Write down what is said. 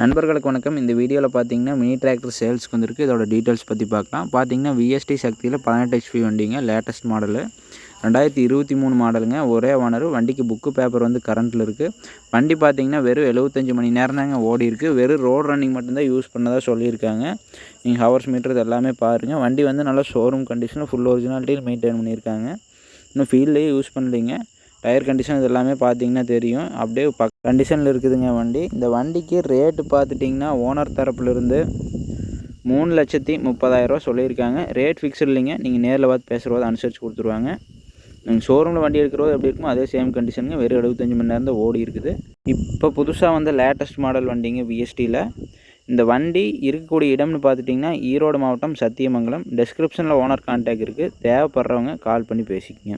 நண்பர்களுக்கு வணக்கம். இந்த வீடியோவில் பார்த்தீங்கன்னா மினி டிராக்டர் சேல்ஸ்க்கு வந்திருக்கு. இதோட டீட்டெயில்ஸ் பற்றி பார்க்கலாம் பார்த்தீங்கன்னா விஎஸ்டி சக்தியில் பதினெட்டு ஹெச்பி வண்டிங்க லேட்டஸ்ட் மாடலு ரெண்டாயிரத்தி இருபத்தி மூணு மாடலுங்க ஒரே ஓனர் வண்டிக்கு புக்கு பேப்பர் வந்து கரண்ட்டில் இருக்குது வண்டி பார்த்தீங்கன்னா வெறும் எழுபத்தஞ்சு மணி நேரம் தாங்க ஓடி இருக்குது வெறும் ரோட் ரன்னிங் மட்டும்தான் யூஸ் பண்ணதாக சொல்லியிருக்காங்க. நீங்கள் ஹவர்ஸ் மீட்டர் இது எல்லாமே பாருங்கள் வண்டி வந்து நல்லா ஷோரூம் கண்டிஷனில் ஃபுல் ஒரிஜினாலிட்டியில் மெயின்டைன் பண்ணியிருக்காங்க. இன்னும் ஃபீல்ட்லேயே யூஸ் பண்ணலிங்க. டயர் கண்டிஷன் இது எல்லாமே பார்த்தீங்கன்னா தெரியும். அப்படியே பக் கண்டிஷனில் இருக்குதுங்க வண்டி. இந்த வண்டிக்கு ரேட்டு பார்த்துட்டிங்கன்னா ஓனர் தரப்புலேருந்து மூணு லட்சத்தி முப்பதாயிரரூவா சொல்லியிருக்காங்க. ரேட் ஃபிக்ஸ் இல்லைங்க. நீங்கள் நேரில் பார்த்து பேசுகிறத அனுசரித்து கொடுத்துருவாங்க. நீங்கள் ஷோரூமில் வண்டி எடுக்கிறோம் எப்படி இருக்குமோ அதே சேம் கண்டிஷனுங்க வெறும் எழுபத்தஞ்சு மணி நேரம் தான் ஓடி இருக்குது. இப்போ புதுசாக வந்த லேட்டஸ்ட் மாடல் வண்டிங்க விஎஸ்டியில் இந்த வண்டி இருக்கக்கூடிய இடம்னு பார்த்துட்டிங்கன்னா ஈரோடு மாவட்டம் சத்தியமங்கலம். டெஸ்கிரிப்ஷனில் ஓனர் கான்டாக்ட் இருக்குது தேவைப்படுறவங்க கால் பண்ணி பேசிக்கங்க.